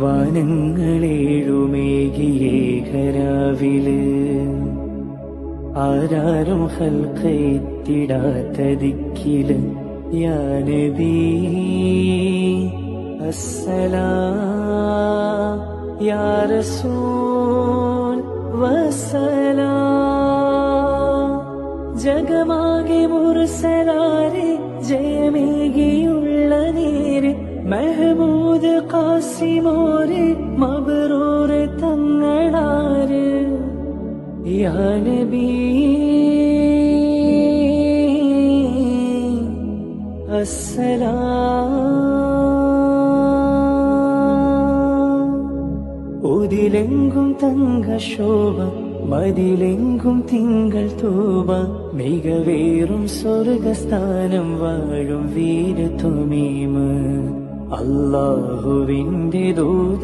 വാനങ്ങളേഴുമേകിയേകരാവിൽ ആരാരും ഹൽക്കൈത്തിടാത്ത ദിക്കിൽ യാനബി അസ്സലാം യാ റസൂൽ വസ്സലാം. ജഗമാകെ മുറുസലാരെ ജയമേകിയും മെഹമൂദ് കാസിമോര് മബറൂറ് തങ്ങളാര്? അസല ഒതിലെങ്കും തങ്ക ശോഭ മതിലെങ്കും തിങ്കൾ തൂവ മികവേറും സ്വർഗസ്ഥാനം വാഴും വീര തുമീമ് അല്ലാഹുവിന്റെ ദൂത